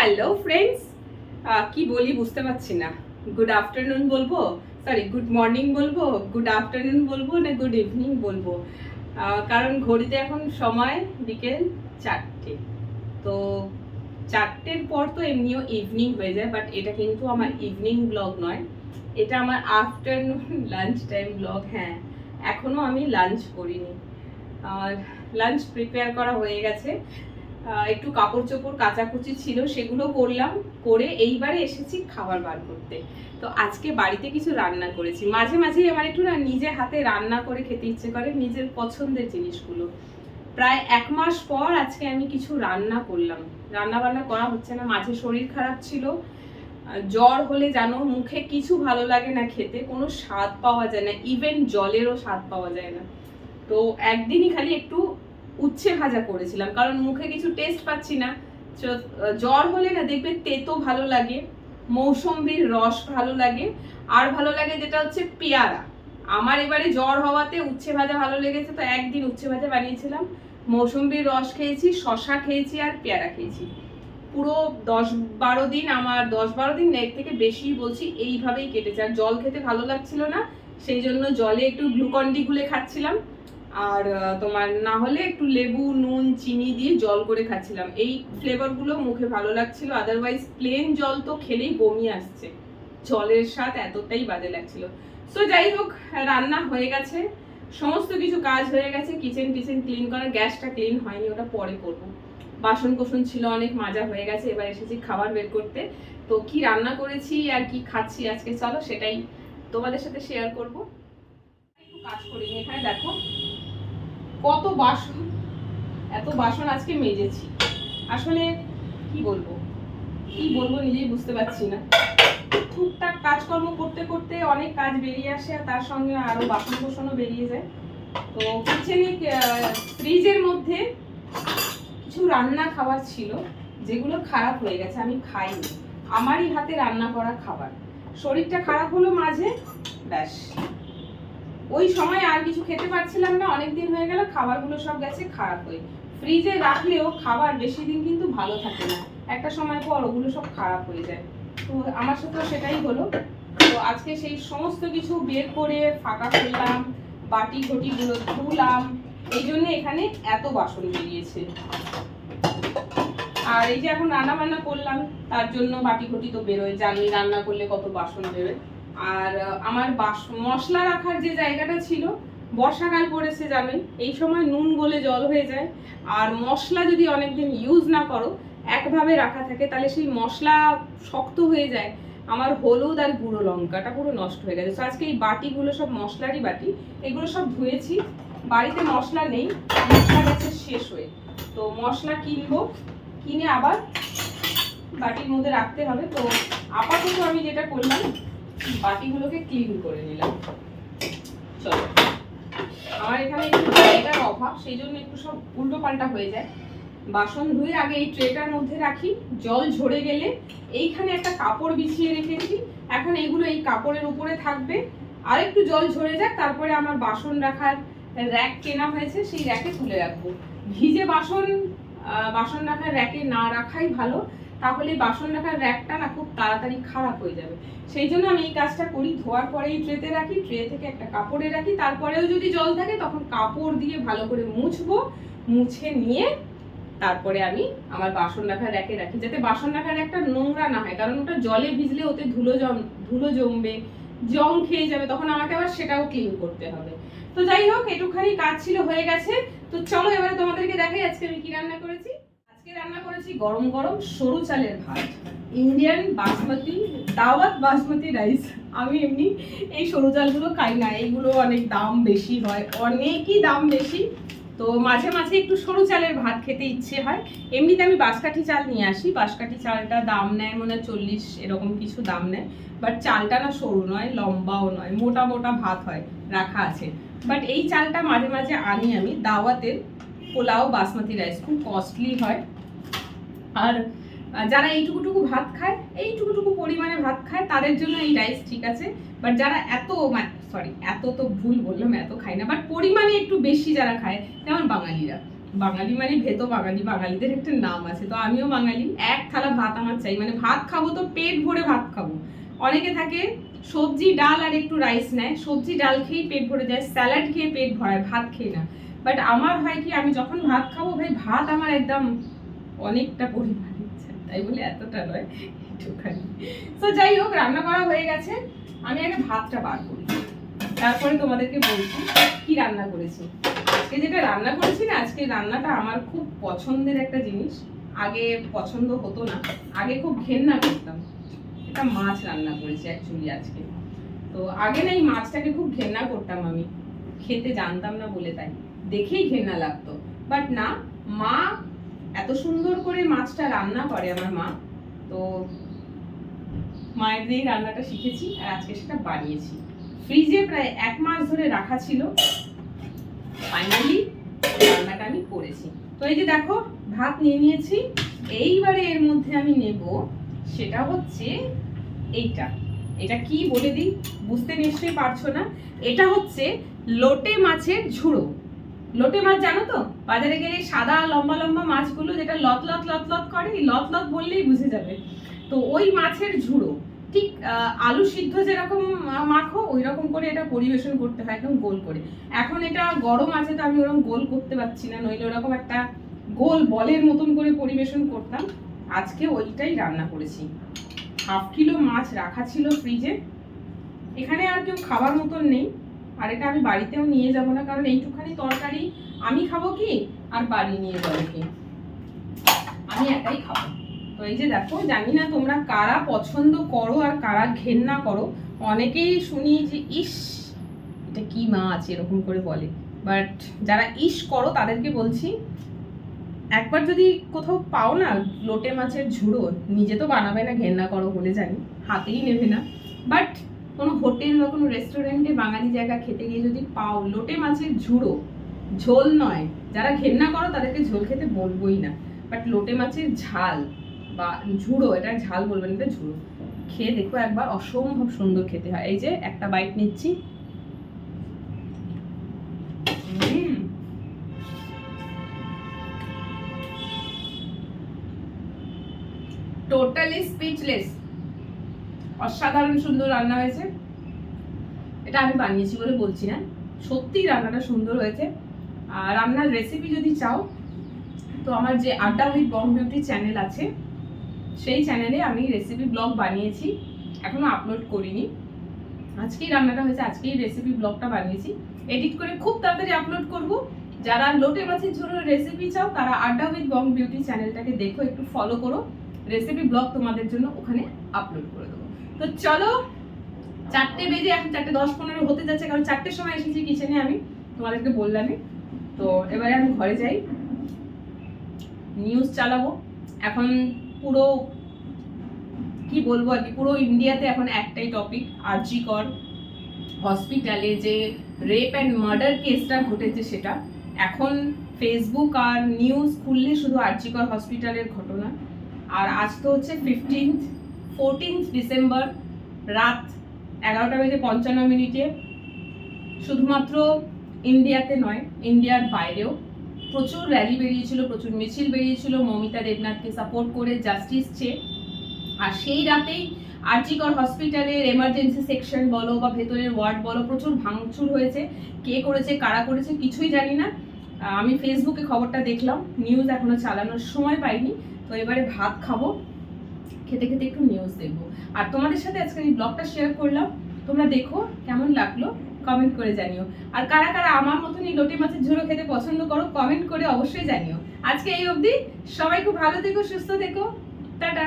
Hello friends কি বলি বুঝতে পারছি না। গুড আফটারনুন বলব? সরি গুড মর্নিং বলব? গুড আফটারনুন বলব না গুড ইভিনিং বলব? কারণ ঘড়িতে এখন সময় বিকেল চারটে। তো চারটের পর তো এমনিও ইভিনিং হয়ে যায় বাট এটা কিন্তু আমার ইভিনিং ব্লগ নয়। এটা আমার আফটারনুন লাঞ্চ টাইম ব্লগ হ্যাঁ। এখনও আমি লাঞ্চ করিনি। আর লাঞ্চ প্রিপেয়ার করা হয়ে গেছে। একটু কাপড় চোপড় কাচাকুচি ছিল, সেগুলো করলাম, করে এইবারে এসেছি খাবার বার করতে। তো আজকে বাড়িতে কিছু রান্না করেছি। মাঝে মাঝে আমার একটু না নিজে হাতে রান্না করে খেতে ইচ্ছে করে নিজের পছন্দের জিনিসগুলো। প্রায় এক মাস পর আজকে আমি কিছু রান্না করলাম। রান্না বান্না করা হচ্ছে না, মাঝে শরীর খারাপ ছিল। জ্বর হলে জানো, মুখে কিছু ভালো লাগে না খেতে, কোনো স্বাদ পাওয়া যায় না ইভেন জলেরও স্বাদ পাওয়া যায় না। তো একদিনই খালি একটু উচ্ছে ভাজা করেছিলাম, কারণ মুখে কিছু টেস্ট পাচ্ছি না। জ্বর হলে না দেখবে তেতো ভালো লাগে, মৌসম্বির রস ভালো লাগে, আর ভালো লাগে যেটা হচ্ছে পেয়ারা। আমার এবারে জ্বর হওয়াতে উচ্ছে ভাজা ভালো লেগেছে, তো একদিন উচ্ছে ভাজা বানিয়েছিলাম। মৌসম্বির রস খেয়েছি শশা খেয়েছি আর পেয়ারা খেয়েছি। পুরো দশ বারো দিন, আমার দশ বারো দিন এর থেকে বেশি বলছি এইভাবেই কেটেছে। আর জল খেতে ভালো লাগছিল না, সেই জন্য জলে একটু গ্লুকন্ডি গুলে খাচ্ছিলাম। আর তোমার না হলে একটু লেবু, নুন, চিনি দিয়ে জল করে খাচ্ছিলাম। এই ফ্লেভারগুলো মুখে ভালো লাগছিল আদারওয়াইজ প্লেন জল তো খেলেই বমি আসছে। জলের স্বাদ এতটাই বাজে লাগছিল। সো যাই হোক, রান্না হয়ে গেছে। সমস্ত কিছু কাজ হয়ে গেছে কিচেন টিচেন ক্লিন করা, গ্যাসটা ক্লিন হয়নি, ওটা পরে করব। বাসন কোসন ছিল অনেক, মাজা হয়ে গেছে, এবার এসেছি খাবার বের করতে। তো কি রান্না করেছি আর কি খাচ্ছি আজকে, চলো সেটাই তোমাদের সাথে শেয়ার করব। একটু কাজ করিনি এখানে দেখো। কত বাসন, এত বাসন আজকে মেজেছি। আসলে কি বলব? কি বলব নিজেই বুঝতে পারছি না। টুকটাক কাজকর্ম করতে করতে অনেক কাজ বেরিয়ে আসে আর তার সঙ্গে আরও বাসন কোসনও বেরিয়ে যায়। তো কিচেনে ফ্রিজের মধ্যে কিছু রান্না খাবার ছিল, যেগুলো খারাপ হয়ে গেছে, আমি খাইনি। আমারই হাতে রান্না করা খাবার। শরীরটা খারাপ হলো মাঝে, ব্যাস। ওই সময় আর কিছু খেতে পারছিলাম না অনেক দিন হয়ে গেল, খাবারগুলো সব গেছে খারাপ হয়ে। ফ্রিজে রাখলেও খাবার বেশি দিন কিন্তু ভালো থাকে না। একটা সময় পর ওগুলো সব খারাপ হয়ে যায়। তো আমার সাথেও সেটাই হলো। তো আজকে সেই সমস্ত কিছু বের করে ফাঁকা করলাম, বাটি ঘটিগুলো ধুলাম, এই জন্য এখানে এত বাসন বেরিয়েছে। আর এই যে এখন রান্না বান্না করলাম, তার জন্য বাটি ঘটি তো বেরোয় জানি রান্না করলে কত বাসন বেরোয়। আর আমার মশলা রাখার যে জায়গাটা ছিল, বর্ষাকাল পড়েছে জানোই, এই সময় নুন গলে জল হয়ে যায়। আর মশলা যদি অনেকদিন ইউজ না করো, একভাবে রাখা থাকে, তাহলে সেই মশলা শক্ত হয়ে যায়। আমার হলুদ আর গুঁড়ো লঙ্কাটা পুরো নষ্ট হয়ে গেছে। তো আজকে এই বাটিগুলো সব মশলারই বাটি, এগুলো সব ধুয়েছি। বাড়িতে মশলা নেই, মশলা গেছে শেষ হয়ে। তো মশলা কিনবো, কিনে আবার বাটির মধ্যে রাখতে হবে। তো আপাতত আমি যেটা করলাম বাটিগুলোকে ক্লিন করে নিলাম। চলো। আমার এখানে একটু জায়গার অভাব, সেই জন্য একটু সব উল্টো পাল্টা হয়ে যায়। বাসন ধুয়ে আগে এই ট্রেটার মধ্যে রাখি। জল ঝরে গেলে এইখানে একটা কাপড় বিছিয়ে রেখেছি। এখন এইগুলো এই কাপড়ের উপরে থাকবে। আর একটু জল ঝরে যাক, তারপরে আমার বাসন রাখার র্যাক কেনা হয়েছে, সেই র্যাকে তুলে রাখব। ভিজে বাসন বাসন রাখার র্যাকে না রাখাই ভালো। তাহলে বাসন রাখার র্যাকটা না খুব তাড়াতাড়ি খারাপ হয়ে যাবে। সেই জন্য আমি এই কাজটা করি, ধোয়ার পরেই ট্রেতে রাখি ট্রে থেকে একটা কাপড়ে রাখি, তারপরেও যদি জল থাকে তখন কাপড় দিয়ে ভালো করে মুছবো, মুছে নিয়ে তারপরে আমি আমার বাসন রাখার র্যাকে রাখি, যাতে বাসন রাখার একটা নোংরা না হয়, কারণ ওটা জলে ভিজলে ওতে ধুলো জম ধুলো জমবে, জং খেয়ে যাবে, তখন আমাকে আবার সেটাও ক্লিন করতে হবে। তো যাই হোক এটুখানি কাজ ছিল, হয়ে গেছে। তো চলো এবারে তোমাদেরকে দেখাই আজকে আমি কি রান্না করেছি। করেছি গরম গরম সরু চালের ভাত। ইন্ডিয়ান বাসমতি, দাওয়াত বাসমতি রাইস আমি এমনি এই সরু চালগুলো খাই না, এইগুলো অনেক দাম বেশি হয়, অনেকই দাম বেশি। তো মাঝে মাঝে একটু সরু চালের ভাত খেতে ইচ্ছে হয়। এমনিতে আমি বাঁশকাঠি চাল নিয়ে আসি, বাঁশকাঠি চালটা দাম নেয় মনে হয় চল্লিশ এরকম কিছু দাম নেয়। বাট চালটা না সরু নয়, লম্বাও নয়, মোটা মোটা ভাত হয়, রাখা আছে। বাট এই চালটা মাঝে মাঝে আনি আমি, দাওয়াতের পোলাও, বাসমতি রাইস খুব কস্টলি হয়। আর যারা এইটুকুটুকু ভাত খায়, এইটুকুটুকু পরিমাণে ভাত খায়, তাদের জন্য এই রাইস ঠিক আছে। বাট যারা এত মানে সরি এত তো ভুল বললাম, এত খায় না। বাট পরিমাণে একটু বেশি যারা খায়, যেমন বাঙালিরা। বাঙালি মানে ভেতো বাঙালি, বাঙালিদের একটা নাম আছে। তো আমিও বাঙালি, এক থালা ভাত আমার চাই। মানে ভাত খাব তো পেট ভরে ভাত খাব। অনেকে থাকে, সবজি, ডাল আর একটু রাইস নেয়। সবজি, ডাল খেয়েই পেট ভরে যায় স্যালাড খেয়ে পেট ভরায়, ভাত খেয়ে না। বাট আমার হয় কি, আমি যখন ভাত খাব, ভাই, ভাত আমার একদম অনেকটা পরিমাণে। তাই বলে এতটা নয়, একটুখানি। তো যাই হোক, রান্না করা হয়ে গেছে। আমি আগে ভাতটা বার করি। তারপরে তোমাদেরকে বলছি কি রান্না করেছি। আজকে যেটা রান্না করেছি না, আজকে রান্নাটা আমার খুব পছন্দের একটা জিনিস। আগে পছন্দ হতো না, আগে খুব ঘেন্না করতাম। এটা মাছ রান্না করেছি অ্যাকচুয়ালি আজকে। তো আগে না এই মাছটাকে খুব ঘেন্না করতাম আমি। খেতে জানতাম না বলে তাই। দেখেই ঘেন্না লাগতো। বাট না, মা এত সুন্দর করে মাছটা রান্না করে আমার মা, তো মায়ের দিয়ে রান্নাটা শিখেছি আর আজকে সেটা বানিয়েছি। ফ্রিজে প্রায় এক মাস ধরে রাখা ছিল। ফাইনালি রান্নাটা আমি করেছি। তো এই যে দেখো, ভাত নিয়ে নিয়েছি। এইবারে এর মধ্যে আমি নেব, সেটা হচ্ছে এইটা। এটা কি বলে দিই? বুঝতে নিশ্চয়ই পারছ না। এটা হচ্ছে লোটে মাছের ঝুড়ো। লোটে মাছ জানো তো? বাজারে গেলে সাদা, লম্বা লম্বা মাছগুলো যেটা লত লত লত লত করে, এই লত লত বললেই বুঝে যাবে। তো ওই মাছের ঝুড়ো, ঠিক আলু সিদ্ধ যেরকম মাখো ওই রকম করে এটা পরিবেশন করতে হয় একদম গোল করে। এখন এটা গরম আছে তো আমি ওরকম গোল করতে পারছি না, নইলে ওরকম একটা গোল বলের মতন করে পরিবেশন করতাম। আজকে ওইটাই রান্না করেছি। হাফ কিলো মাছ রাখা ছিল ফ্রিজে এখানে আর কেউ খাবার মতন নেই। আর এটা আমি বাড়িতেও নিয়ে যাব না, কারণ এইটুখানি তরকারি আমি খাব কি? আর বাড়ি নিয়ে যাব কি? আমি একাই খাব। তো এই যে দেখো, জানি না তোমরা কারা পছন্দ করো আর কারা ঘেন্না করো। অনেকেই শুনি যে, ইস, এটা কি মাছ? এরকম করে বলে। বাট যারা ইস করো, তাদেরকে বলছি, একবার যদি কোথাও পাও না লোটে মাছের ঝুড়ো, নিজে তো বানাবে না, ঘেন্না করো বলে জানি, হাতেই নেবে না। বাট কোনো হোটেল বা কোনো রেস্টুরেন্টে বাঙালি জায়গা খেতে গিয়ে যদি পাও, লোটে মাছের ঝুড়ো, ঝোল নয়। যারা ঘেন্না করো, তাদেরকে ঝোল খেতে বলবোই না। বাট লোটে মাছের ঝাল বা ঝুড়ো, এটা ঝাল বলবেন এটা ঝুড়ো। খেয়ে দেখো একবার, অসম্ভব সুন্দর খেতে হয়। এই যে, একটা বাইট নিচ্ছি। টোটালি স্পিচলেস অসাধারণ সুন্দর রান্না হয়েছে। এটা আমি বানিয়েছি বলে বলছি না। সত্যি রান্নাটা সুন্দর হয়েছে। আর রান্নার রেসিপি যদি চাও, তো আমার যে আড্ডা উইথ বং বিউটি চ্যানেল আছে, সেই চ্যানেলে আমি রেসিপি ব্লগ বানিয়েছি। এখনও আপলোড করিনি। আজকেই রান্নাটা হয়েছে, আজকেই রেসিপি ব্লগটা বানিয়েছি। এডিট করে খুব তাড়াতাড়ি আপলোড করব। যারা লোটে মাছের ঝোলের রেসিপি চাও, তারা আড্ডা উইথ বং বিউটি চ্যানেলটাকে দেখো, একটু ফলো করো। রেসিপি ব্লগ তোমাদের জন্য ওখানে আপলোড করে দেবো। তো চলো, চারটে বেজে এখন চারটে দশ পনেরো হতে যাচ্ছে, কারণ চারটের সময় এসেছি কিচেনে আমি, তোমাদেরকে বললামই। তো এবারে আমি ঘরে যাই নিউজ চালাবো। এখন পুরো, কি বলব আর কি, পুরো ইন্ডিয়াতে এখন একটাই টপিক আরজি কর হসপিটালে যে রেপ অ্যান্ড মার্ডার কেসটা ঘটেছে সেটা। এখন ফেসবুক আর নিউজ খুললে শুধু আরজিকর হসপিটালের ঘটনা। আর আজ তো হচ্ছে ফিফটিন্থ ফোরটিন্থ ডিসেম্বর রাত এগারোটা বেজে পঞ্চান্ন মিনিটে, শুধুমাত্র ইন্ডিয়াতে নয়, ইন্ডিয়ার বাইরেও প্রচুর র্যালি বেরিয়েছিল, প্রচুর মিছিল বেরিয়েছিল, মমিতা দেবনাথকে সাপোর্ট করে জাস্টিস চেয়ে। আর সেই রাতেই আরজিকর হসপিটালের এমার্জেন্সি সেকশন বলো বা ভেতরের ওয়ার্ড বলো, প্রচুর ভাঙচুর হয়েছে। কে করেছে, কারা করেছে কিছুই জানি না। আমি ফেসবুকে খবরটা দেখলাম নিউজ এখনও চালানোর সময় পাইনি। তো এবারে ভাত খাব। খেতে খেতে একটু নিউজ দেখব। আর তোমাদের সাথে আজকে এই ব্লগটা শেয়ার করলাম। তোমরা দেখো কেমন লাগল কমেন্ট করে জানিও। আর কারা কারা আমার মতন এই লোটে মাছের ঝোড়ো খেতে পছন্দ করো কমেন্ট করে অবশ্যই জানিও। আজকে এই অবধি সবাই খুব ভালো থেকো, সুস্থ থেকো। টাটা।